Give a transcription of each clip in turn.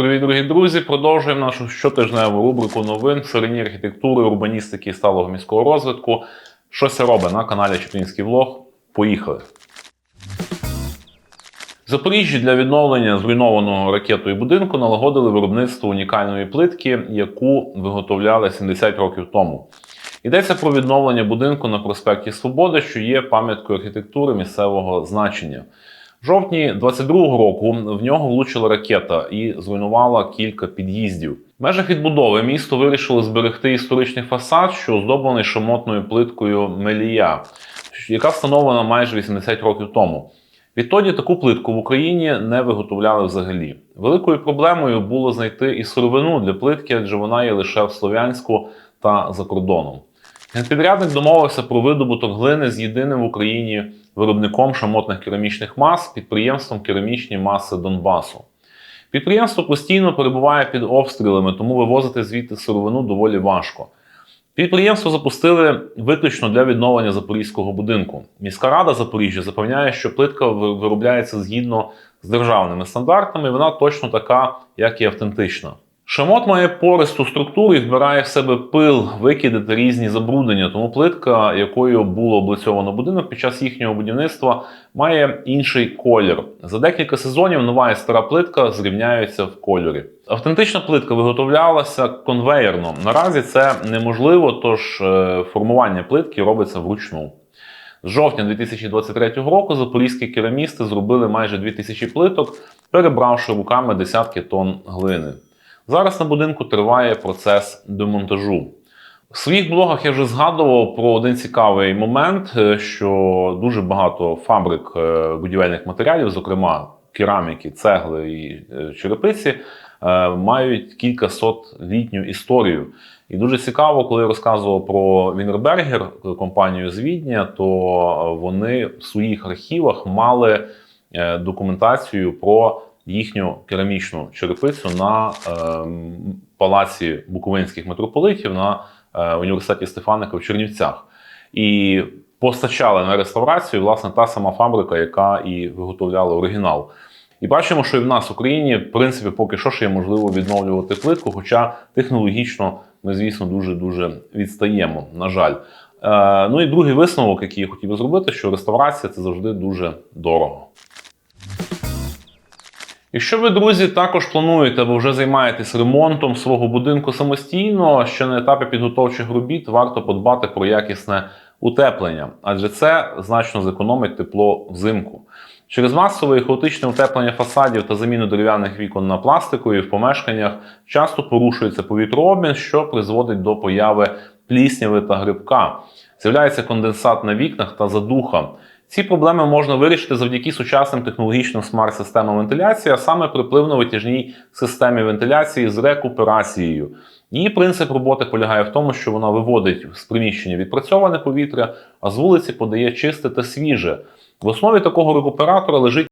Привіт, дорогі друзі! Продовжуємо нашу щотижневу рубрику новин в ширині архітектури, урбаністики і сталого міського розвитку. Що це робить на каналі Чеплінський влог. Поїхали! Запоріжжі для відновлення зруйнованого ракетою будинку налагодили виробництво унікальної плитки, яку виготовляли 70 років тому. Йдеться про відновлення будинку на проспекті Свободи, що є пам'яткою архітектури місцевого значення. Жовтні 22-го року в нього влучила ракета і зруйнувала кілька під'їздів. В межах відбудови місто вирішило зберегти історичний фасад, що оздоблений шамотною плиткою Мелія, яка встановлена майже 80 років тому. Відтоді таку плитку в Україні не виготовляли взагалі. Великою проблемою було знайти і сировину для плитки, адже вона є лише в Слов'янську та за кордоном. Генпідрядник домовився про видобуток глини з єдиним в Україні виробником шамотних керамічних мас підприємством керамічні маси Донбасу. Підприємство постійно перебуває під обстрілами, тому вивозити звідти сировину доволі важко. Підприємство запустили виключно для відновлення запорізького будинку. Міська рада Запоріжжя запевняє, що плитка виробляється згідно з державними стандартами, і вона точно така, як і автентична. Шамот має пористу структуру і вбирає в себе пил, викиди та різні забруднення. Тому плитка, якою було облицьовано будинок під час їхнього будівництва, має інший колір. За декілька сезонів нова і стара плитка зрівняються в кольорі. Автентична плитка виготовлялася конвеєрно. Наразі це неможливо, тож е, формування плитки робиться вручну. З жовтня 2023 року запорізькі керамісти зробили майже 2000 плиток, перебравши руками десятки тонн глини. Зараз на будинку триває процес демонтажу. В своїх блогах я вже згадував про один цікавий момент, е, що дуже багато фабрик е, будівельних матеріалів, зокрема кераміки, цегли і е, черепиці, мають кількасотлітню історію. І дуже цікаво, коли я розказував про Вінербергер, компанію з Відня, то вони в своїх архівах мали документацію про їхню керамічну черепицю на ем, палаці Буковинських митрополитів на е, університеті Стефаника в Чернівцях. І постачали на реставрацію власне та сама фабрика, яка і виготовляла оригінал. І бачимо, що і в нас в Україні, в принципі, поки що ще є можливо відновлювати плитку, хоча технологічно ми, звісно, дуже дуже відстаємо. На жаль. Е, ну і другий висновок, який я хотів зробити, що реставрація це завжди дуже дорого. Якщо ви, друзі, також плануєте або вже займаєтесь ремонтом свого будинку самостійно, ще на етапі підготовчих робіт варто подбати про якісне утеплення, адже це значно зекономить тепло взимку. Через масове і хаотичне утеплення фасадів та заміну дерев'яних вікон на пластикові в помешканнях часто порушується повітрообмін, що призводить до появи плісняви та грибка. З'являється конденсат на вікнах та задуха. Ці проблеми можна вирішити завдяки сучасним технологічним смарт-системам вентиляції, а саме припливно-витяжній системі вентиляції з рекуперацією. Її принцип роботи полягає в тому, що вона виводить з приміщення відпрацьоване повітря, а з вулиці подає чисте та свіже. В основі такого рекуператора лежить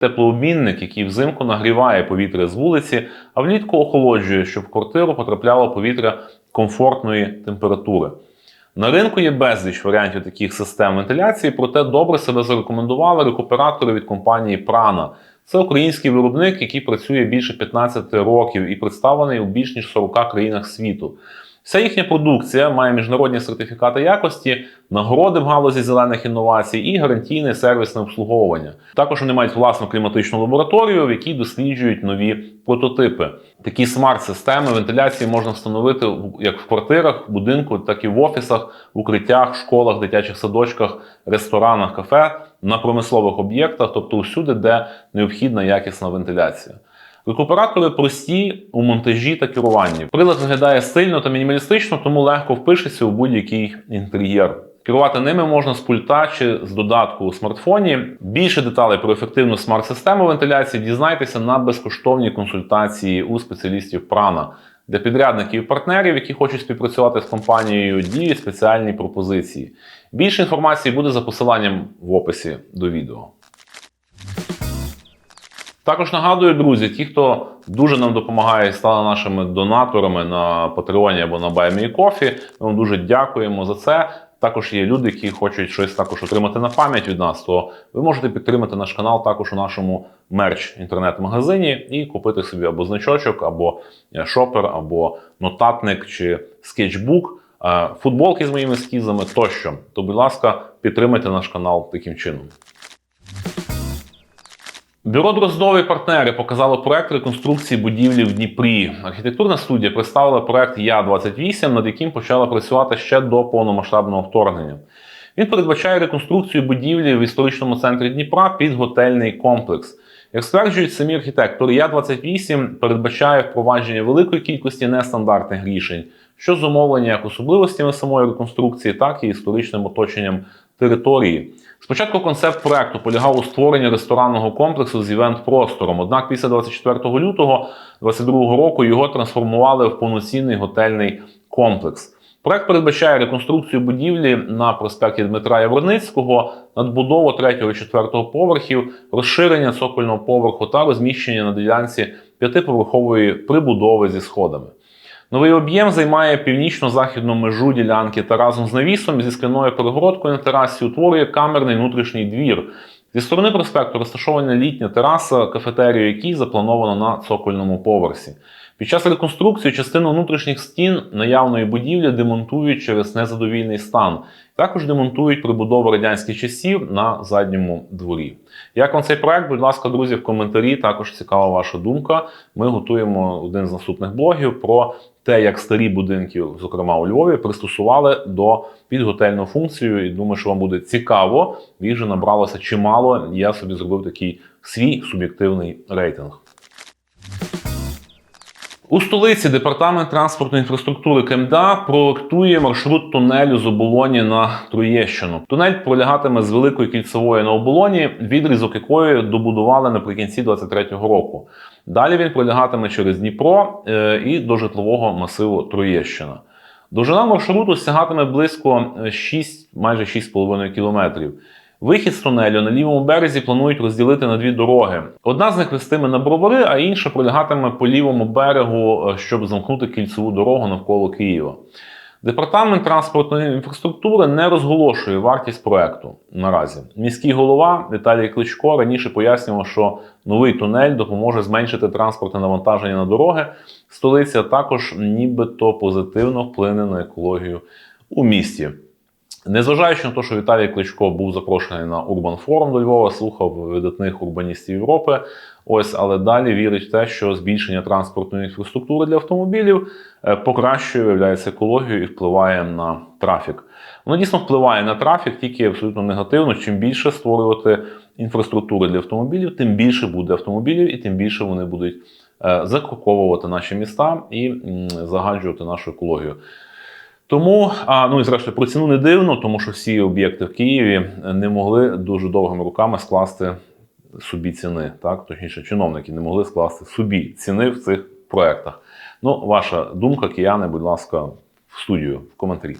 теплообмінник, який взимку нагріває повітря з вулиці, а влітку охолоджує, щоб в квартиру потрапляло повітря комфортної температури. На ринку є безліч варіантів таких систем вентиляції, проте добре себе зарекомендували рекуператори від компанії Prana. Це український виробник, який працює більше 15 років і представлений у більш ніж 40 країнах світу. Вся їхня продукція має міжнародні сертифікати якості, нагороди в галузі зелених інновацій і гарантійне сервісне обслуговування. Також вони мають власну кліматичну лабораторію, в якій досліджують нові прототипи. Такі смарт-системи вентиляції можна встановити як в квартирах, в будинку, так і в офісах, в укриттях, школах, дитячих садочках, ресторанах, кафе, на промислових об'єктах, тобто усюди, де необхідна якісна вентиляція. Рекуператори прості у монтажі та керуванні. Прилад виглядає стильно та мінімалістично, тому легко впишеться у будь-який інтер'єр. Керувати ними можна з пульта чи з додатку у смартфоні. Більше деталей про ефективну смарт-систему вентиляції дізнайтеся на безкоштовній консультації у спеціалістів Prana. Для підрядників і партнерів, які хочуть співпрацювати з компанією, діють спеціальні пропозиції. Більше інформації буде за посиланням в описі до відео. Також нагадую, друзі, ті, хто дуже нам допомагає і стали нашими донаторами на Patreon або на BuyMeCoffee, ми вам дуже дякуємо за це. також є люди, які хочуть щось також отримати на пам'ять від нас, то ви можете підтримати наш канал також у нашому мерч інтернет-магазині і купити собі або значочок, або е, шопер, або нотатник чи скетчбук, е, футболки з моїми ескізами тощо. То, будь ласка, підтримайте наш канал таким чином. Бюро Дроздові партнери показало проект реконструкції будівлі в Дніпрі. Архітектурна студія представила проект Я-28, над яким почала працювати ще до повномасштабного вторгнення. Він передбачає реконструкцію будівлі в історичному центрі Дніпра під готельний комплекс. Як стверджують самі архітектори, Я-28 передбачає впровадження великої кількості нестандартних рішень, що зумовлені як особливостями самої реконструкції, так і історичним оточенням території. Спочатку концепт проекту полягав у створенні ресторанного комплексу з івент-простором. Однак після 24 лютого 2022 року його трансформували в повноцінний готельний комплекс. Проект передбачає реконструкцію будівлі на проспекті Дмитра Яворницького, надбудову 3-4 поверхів, розширення цокольного поверху та розміщення на ділянці п'ятиповерхової прибудови зі сходами. Новий об'єм займає північно-західну межу ділянки та разом з навісом зі скляною перегородкою на терасі утворює камерний внутрішній двір. Зі сторони проспекту розташована літня тераса, кафетерію якій заплановано на цокольному поверсі. Під час реконструкції частину внутрішніх стін наявної будівлі демонтують через незадовільний стан. Також демонтують прибудову радянських часів на задньому дворі. Як вам цей проект? Будь ласка, друзі, в коментарі. Також цікава ваша думка. Ми готуємо один з наступних блогів про те, як старі будинки, зокрема у Львові, пристосували до підготельну функцію. І думаю, що вам буде цікаво. Їх вже набралося чимало. Я собі зробив такий свій суб'єктивний рейтинг. У столиці департамент транспортної інфраструктури КМДА проектує маршрут тунелю з оболоні на Троєщину. Тунель пролягатиме з великої кільцевої на оболоні, відрізок якої добудували наприкінці 23-го року. Далі він пролягатиме через Дніпро е, і до житлового масиву Троєщина. Довжина маршруту сягатиме близько 6, майже 6,5 кілометрів. Вихід з тунелю на лівому березі планують розділити на дві дороги. Одна з них вестиме на бровари, а інша пролягатиме по лівому берегу, е, щоб замкнути кільцеву дорогу навколо Києва. Департамент транспортної інфраструктури не розголошує вартість проекту наразі. Міський голова Віталій Кличко раніше пояснював, що новий тунель допоможе зменшити транспортне навантаження на дороги столиці, також нібито позитивно вплине на екологію у місті. Незважаючи на те, що Віталій Кличко був запрошений на Урбан Форум до Львова, слухав видатних урбаністів Європи. Ось, але далі вірить в те, що збільшення транспортної інфраструктури для автомобілів е, покращує, виявляється, екологію і впливає на трафік. Воно дійсно впливає на трафік, тільки абсолютно негативно. Чим більше створювати інфраструктури для автомобілів, тим більше буде автомобілів, і тим більше вони будуть е, закроковувати наші міста і м, загаджувати нашу екологію. Тому, а, ну і зрештою, про ціну не дивно, тому що всі об'єкти в Києві не могли дуже довгими руками скласти собі ціни. Так, точніше, чиновники не могли скласти собі ціни в цих проектах. Ну, ваша думка, кияни, будь ласка, в студію, в коментарі.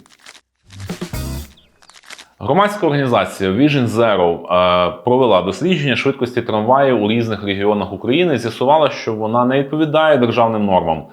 Громадська організація Vision Zero е, провела дослідження швидкості трамваїв у різних регіонах України. і З'ясувала, що вона не відповідає державним нормам.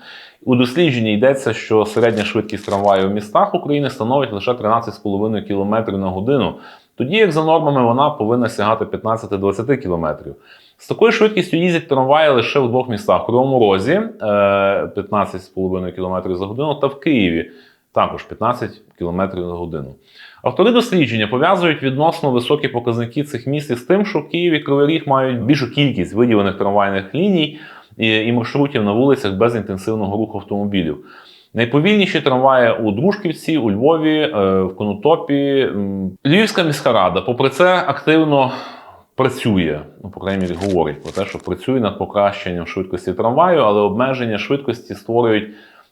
У дослідженні йдеться, що середня швидкість трамваю в містах України становить лише 13,5 км на годину, тоді як за нормами вона повинна сягати 15-20 км. З такою швидкістю їздять трамваї лише в двох містах: в Кривому Розі е, 15,5 км за годину та в Києві також 15 км за годину. Автори дослідження пов'язують відносно високі показники цих міст із тим, що в Києві Кривий Ріг мають більшу кількість виділених трамвайних ліній і маршрутів на вулицях без інтенсивного руху автомобілів. Найповільніші трамваї у Дружківці, у Львові, е, в Конотопі. Львівська міська рада, попри це, активно працює, ну, по крайній мірі, говорить про те, що працює над покращенням швидкості трамваю, але обмеження швидкості створюють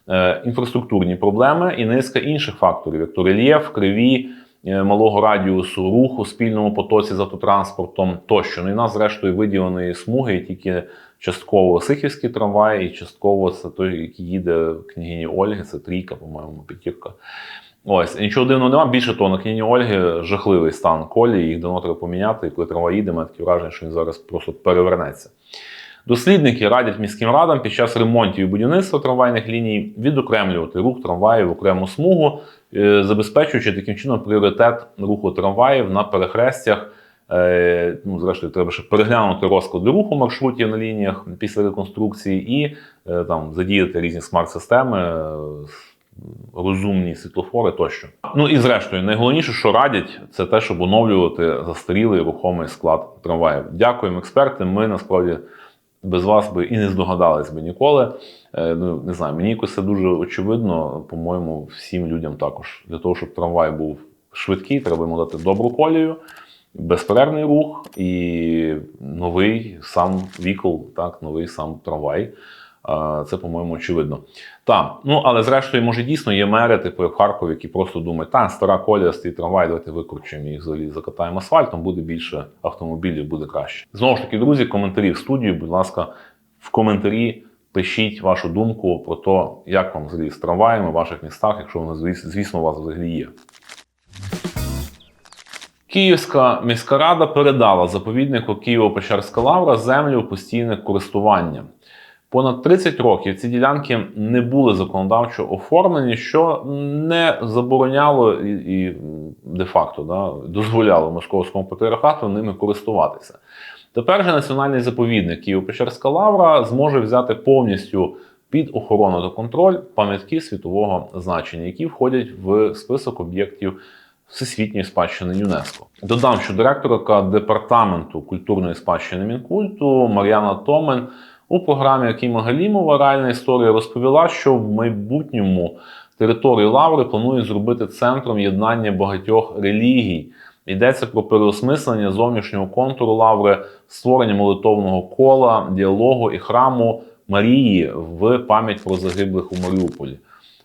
е, інфраструктурні проблеми і низка інших факторів, як то рельєф, криві, е, малого радіусу, руху, спільному потоці з автотранспортом тощо. Ну і нас, зрештою, виділеної смуги, і тільки частково Сихівський трамвай, і частково це той, який їде княгині Ольги, це трійка, по-моєму, п'ятірка. Ось, нічого дивного немає. Більше того, на княгині Ольги жахливий стан колії, їх давно треба поміняти, і коли трамвай їде, має таке враження, що він зараз просто перевернеться. Дослідники радять міським радам під час ремонтів і будівництва трамвайних ліній відокремлювати рух трамваїв в окрему смугу, е, забезпечуючи таким чином пріоритет руху трамваїв на перехрестях. Е, Ну, зрештою, треба ще переглянути розклад руху маршрутів на лініях після реконструкції і е, там задіяти різні смарт-системи, е, розумні світлофори тощо. Ну і зрештою, найголовніше, що радять, це те, щоб оновлювати застарілий рухомий склад трамваїв. Дякуємо, експерти. Ми насправді без вас би і не здогадались би ніколи. Ну не знаю, мені якось це дуже очевидно. По-моєму, всім людям також для того, щоб трамвай був швидкий, треба йому дати добру колію. Безперервний рух і новий сам вікл, так, новий сам трамвай. Це, по-моєму, очевидно. Так, ну але зрештою, може, дійсно є мери, типу в Харкові, які просто думають, та стара колія, стій трамвай, давайте викручуємо їх взагалі, закатаємо асфальтом, буде більше автомобілів, буде краще. Знову ж таки, друзі, коментарі в студію, будь ласка, в коментарі пишіть вашу думку про те, як вам взагалі з трамваями в ваших містах, якщо вони, звісно, у вас взагалі є. Київська міська рада передала заповіднику Києво-Печерська лавра землю в постійне користування. Понад 30 років ці ділянки не були законодавчо оформлені, що не забороняло і, і де-факто да, дозволяло московському патріархату ними користуватися. Тепер же національний заповідник Києво-Печерська лавра зможе взяти повністю під охорону та контроль пам'ятки світового значення, які входять в список об'єктів Всесвітньої спадщини ЮНЕСКО. Додам, що директорка департаменту культурної спадщини Мінкульту Мар'яна Томен у програмі Акіма Галімова Реальна історія розповіла, що в майбутньому територію Лаври планують зробити центром єднання багатьох релігій. Йдеться про переосмислення зовнішнього контуру лаври, створення молитовного кола, діалогу і храму Марії в пам'ять про загиблих у Маріуполі.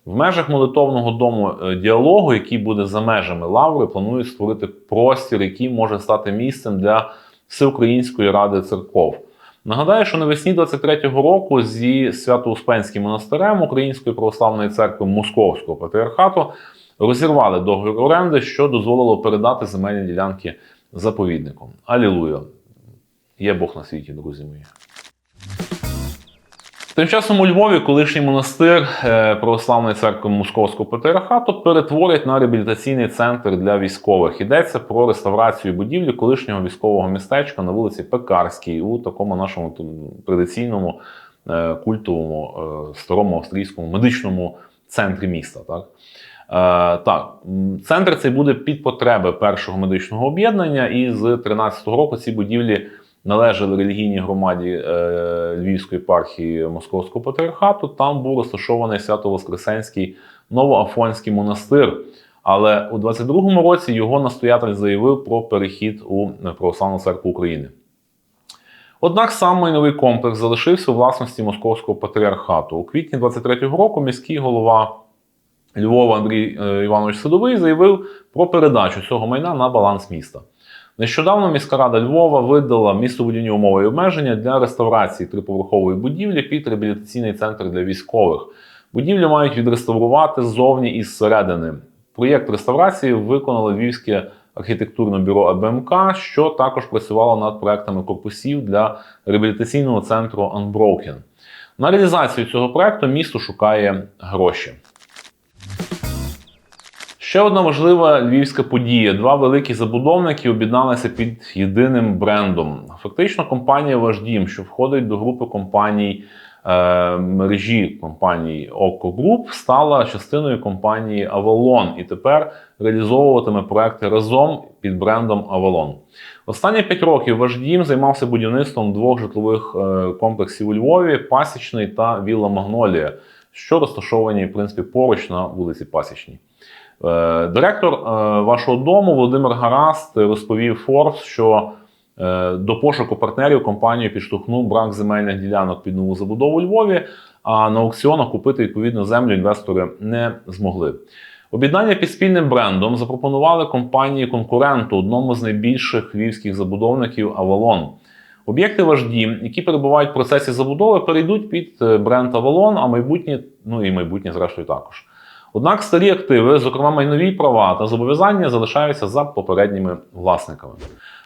В межах молитовного дому е, діалогу, який буде за межами лаври, планують створити простір, який може стати місцем для Всеукраїнської ради церков. Нагадаю, що навесні 23-го року зі Свято-Успенським монастирем Української православної церкви Московського патріархату розірвали договір оренди, що дозволило передати земельні ділянки заповідником. Алілуя! Є Бог на світі, друзі мої. Тим часом у Львові колишній монастир е, Православної церкви Московського патріархату перетворять на реабілітаційний центр для військових. Йдеться про реставрацію будівлі колишнього військового містечка на вулиці Пекарській у такому нашому традиційному е, культовому е, старому австрійському медичному центрі міста. Так? Так, центр цей буде під потреби першого медичного об'єднання, і з 2013 року ці будівлі належали релігійній громаді е, Львівської єпархії Московського патріархату. Там був розташований Свято-Воскресенський Новоафонський монастир. Але у 22-му році його настоятель заявив про перехід у Православну церкву України. Однак сам майновий комплекс залишився у власності Московського патріархату. У квітні 23-го року міський голова Львова Андрій е, Іванович Садовий заявив про передачу цього майна на баланс міста. Нещодавно міська рада Львова видала містобудівні умови і обмеження для реставрації триповерхової будівлі під реабілітаційний центр для військових. Будівлю мають відреставрувати ззовні і зсередини. Проєкт реставрації виконало Львівське архітектурне бюро АБМК, що також працювало над проектами корпусів для реабілітаційного центру Unbroken. На реалізацію цього проекту місто шукає гроші. Ще одна важлива львівська подія: два великі забудовники об'єдналися під єдиним брендом. Фактично, компанія Ваш Дім, що входить до групи компаній е, мережі компаній Око Group, стала частиною компанії Avalon і тепер реалізовуватиме проекти разом під брендом Avalon. Останні п'ять років ваш дім займався будівництвом двох житлових е, комплексів у Львові: Пасічний та Вілла Магнолія, що розташовані в принципі поруч на вулиці Пасічній. Е, Директор е, вашого дому Володимир Гараст розповів Forbes, що е, до пошуку партнерів компанію підштовхнув брак земельних ділянок під нову забудову у Львові, а на аукціонах купити відповідну землю інвестори не змогли. Об'єднання під спільним брендом запропонували компанії конкуренту одному з найбільших львівських забудовників Avalon. Об'єкти ваш дім, які перебувають в процесі забудови, перейдуть під бренд Avalon, а майбутнє, ну і майбутнє, зрештою, також. Однак старі активи, зокрема майнові права та зобов'язання, залишаються за попередніми власниками.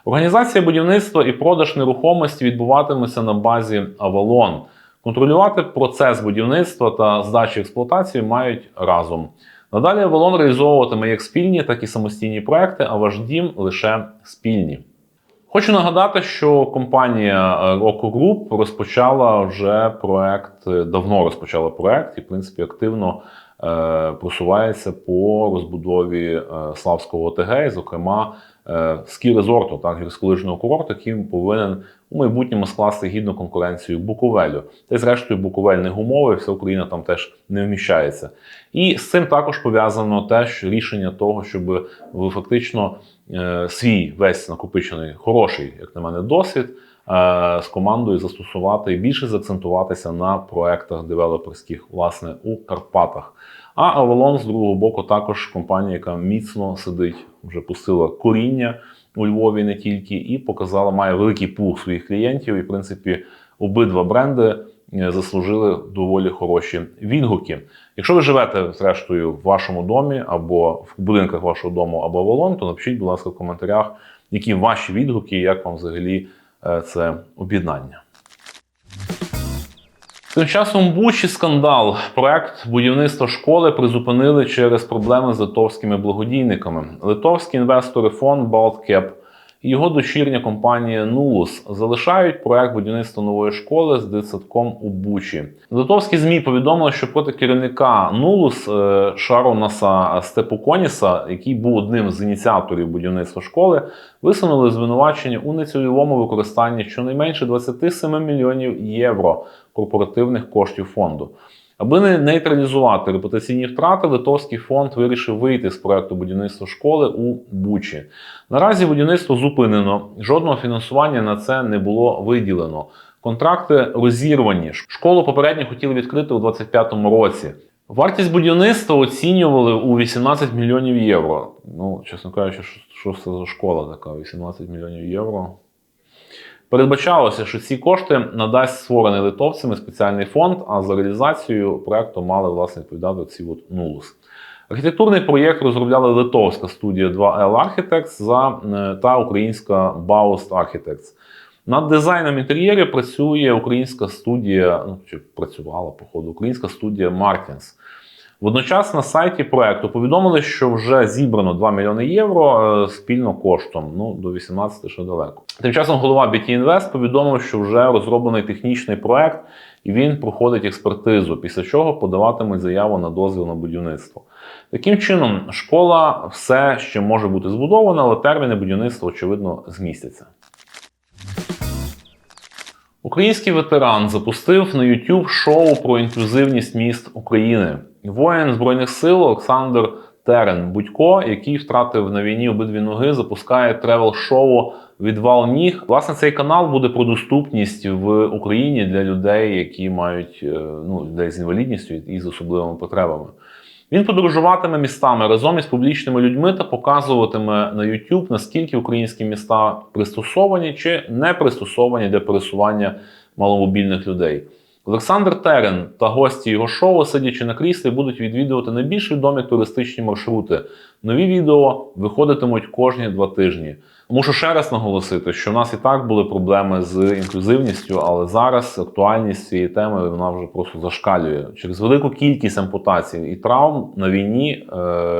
Організація будівництва і продаж нерухомості відбуватиметься на базі Avalon. Контролювати процес будівництва та здачі експлуатації мають разом. Надалі Avalon реалізовуватиме як спільні, так і самостійні проекти, а ваш дім лише спільні. Хочу нагадати, що компанія е, Roku Group розпочала вже проект, е, давно розпочала проект і, в принципі, активно просувається по розбудові е, Славського ОТГ, і, зокрема, е, скі резорту, так, гірськолижного курорту, який повинен у майбутньому скласти гідну конкуренцію Буковелю. Та й зрештою Буковель не гумовий, вся Україна там теж не вміщається. І з цим також пов'язано теж рішення того, щоб фактично е, свій весь накопичений хороший, як на мене, досвід е, з командою застосувати і більше заакцентуватися на проектах девелоперських, власне, у Карпатах. А Avalon, з другого боку, також компанія, яка міцно сидить, вже пустила коріння у Львові не тільки, і показала, має великий пул своїх клієнтів. І, в принципі, обидва бренди е, заслужили доволі хороші відгуки. Якщо ви живете, зрештою, в вашому домі або в будинках вашого дому, або Avalon, то напишіть, будь ласка, в коментарях, які ваші відгуки, як вам взагалі е, це об'єднання. Тим часом Бучі скандал. Проект будівництва школи призупинили через проблеми з литовськими благодійниками. Литовські інвестори фонд і його дочірня компанія Нулус залишають проект будівництва нової школи з дитсадком у Бучі. Литовські змі повідомили, що проти керівника Нулус е, Шаронаса Степуконіса, який був одним з ініціаторів будівництва школи, висунули звинувачення у нецільовому використанні щонайменше 27 мільйонів євро корпоративних коштів фонду. Аби не нейтралізувати репутаційні втрати, литовський фонд вирішив вийти з проекту будівництва школи у Бучі. Наразі будівництво зупинено, жодного фінансування на це не було виділено. Контракти розірвані. Школу попередньо хотіли відкрити у 2025 році. Вартість будівництва оцінювали у 18 мільйонів євро. Ну, чесно кажучи, що, це за школа така? 18 мільйонів євро. Передбачалося, що ці кошти надасть створений литовцями спеціальний фонд, а за реалізацією проекту мали власне відповідати ці от нулус. Архітектурний проєкт розробляла литовська студія 2L Architects за, е, та українська Baust Architects. Над дизайном інтер'єрів працює українська студія, ну чи працювала по ходу, українська студія Martins. Водночас на сайті проекту повідомили, що вже зібрано 2 мільйони євро е, спільно коштом. Ну до 18 ще далеко. Тим часом голова BT Invest повідомив, що вже розроблений технічний проект і він проходить експертизу, після чого подаватимуть заяву на дозвіл на будівництво. Таким чином, школа все ще може бути збудована, але терміни будівництва, очевидно, змістяться. Український ветеран запустив на YouTube шоу про інклюзивність міст України. Воїн Збройних сил Олександр Терен Будько, який втратив на війні обидві ноги, запускає тревел-шоу Відвал ніг. Власне, цей канал буде про доступність в Україні для людей, які мають е, ну, людей з інвалідністю і з особливими потребами. Він подорожуватиме містами разом із публічними людьми та показуватиме на YouTube, наскільки українські міста пристосовані чи не пристосовані для пересування маломобільних людей. Олександр Терен та гості його шоу, сидячи на кріслі, будуть відвідувати найбільш відомі туристичні маршрути. Нові відео виходитимуть кожні два тижні. Мушу ще раз наголосити, що в нас і так були проблеми з інклюзивністю, але зараз актуальність цієї теми вона вже просто зашкалює через велику кількість ампутацій і травм на війні. Е,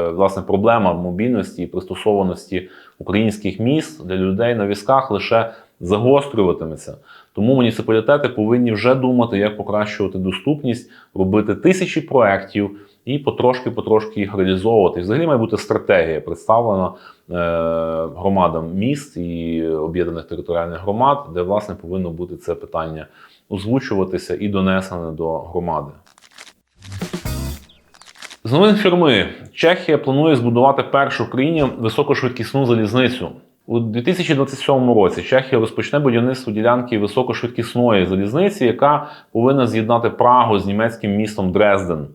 власне, проблема мобільності і пристосованості українських міст для людей на візках лише загострюватиметься. Тому муніципалітети повинні вже думати, як покращувати доступність, робити тисячі проєктів і потрошки-потрошки їх реалізовувати. І взагалі має бути стратегія представлена е, громадам міст і об'єднаних територіальних громад, де власне повинно бути це питання озвучуватися і донесене до громади. З новин фірми Чехія планує збудувати першу в країні високошвидкісну залізницю. У 2027 році Чехія розпочне будівництво ділянки високошвидкісної залізниці, яка повинна з'єднати Прагу з німецьким містом Дрезден.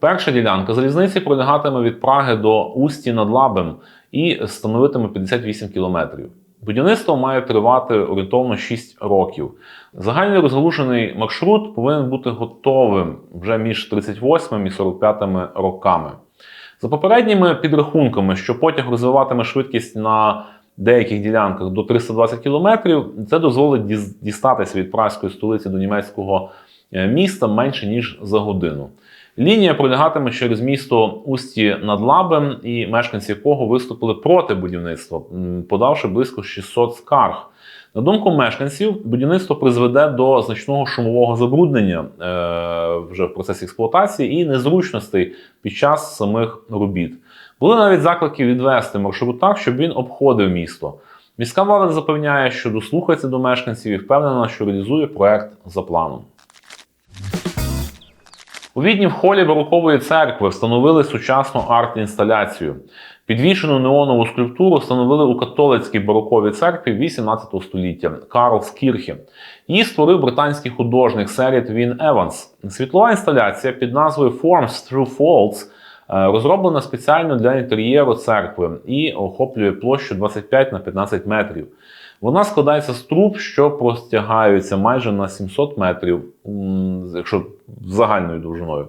Перша ділянка залізниці пролягатиме від Праги до Усті над Лабем і становитиме 58 кілометрів. Будівництво має тривати орієнтовно 6 років. Загальний розгалужений маршрут повинен бути готовим вже між 38 і 45 роками. За попередніми підрахунками, що потяг розвиватиме швидкість на деяких ділянках до 320 кілометрів. Це дозволить дістатися від празької столиці до німецького е, міста менше ніж за годину. Лінія пролягатиме через місто Усті над Лабем, і мешканці якого виступили проти будівництва, подавши близько 600 скарг. На думку мешканців, будівництво призведе до значного шумового забруднення е, вже в процесі експлуатації і незручностей під час самих робіт. Були навіть заклики відвести маршрут так, щоб він обходив місто. Міська влада запевняє, що дослухається до мешканців і впевнена, що реалізує проект за планом. У Відні в холі барокової церкви встановили сучасну арт-інсталяцію. Підвішену неонову скульптуру встановили у католицькій бароковій церкві 18 століття Карлскірхі. Її створив британський художник Серіт Він Еванс. Світлова інсталяція під назвою Forms Through Faults розроблена спеціально для інтер'єру церкви і охоплює площу 25 на 15 метрів. Вона складається з труб, що простягаються майже на 700 метрів, якщо загальною довжиною.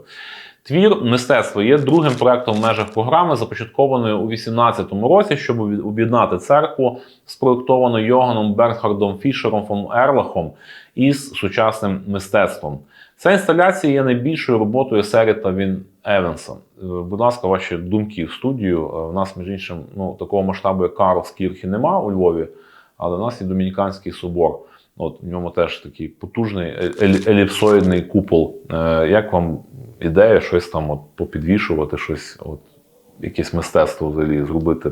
Твір мистецтва є другим проектом в межах програми, започаткованої у 2018 році, щоб об'єд- об'єднати церкву, спроєктовану Йоганом Бертхардом Фішером фон Ерлахом із сучасним мистецтвом. Ця інсталяція є найбільшою роботою Серіта Він Евенса. Е, Будь ласка, ваші думки в студію. Е, У нас, між іншим, ну, такого масштабу, як Карлскірхі, нема у Львові, але у нас є Домініканський собор. От в ньому теж такий потужний е- еліпсоїдний купол. Е, як вам ідея щось там от попідвішувати, щось, от, якесь мистецтво взагалі зробити?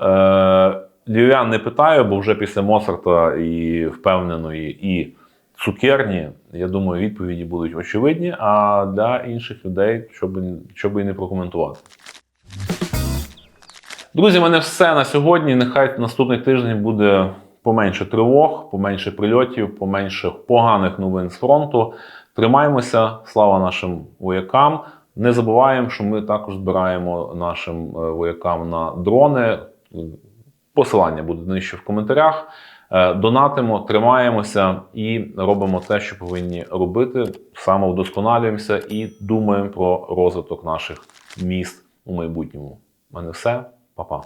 Е, Львів'ян не питаю, бо вже після Моцарта і впевненої, і цукерні, я думаю, відповіді будуть очевидні, а для інших людей, щоб, щоб і не прокоментувати. Друзі, в мене все на сьогодні. Нехай наступний тиждень буде поменше тривог, поменше прильотів, поменше поганих новин з фронту. Тримаємося, слава нашим воякам. Не забуваємо, що ми також збираємо нашим е, воякам на дрони. Посилання буде нижче в коментарях. Е, Донатимо, тримаємося і робимо те, що повинні робити. Самовдосконалюємося і думаємо про розвиток наших міст у майбутньому. У мене все, Па-па.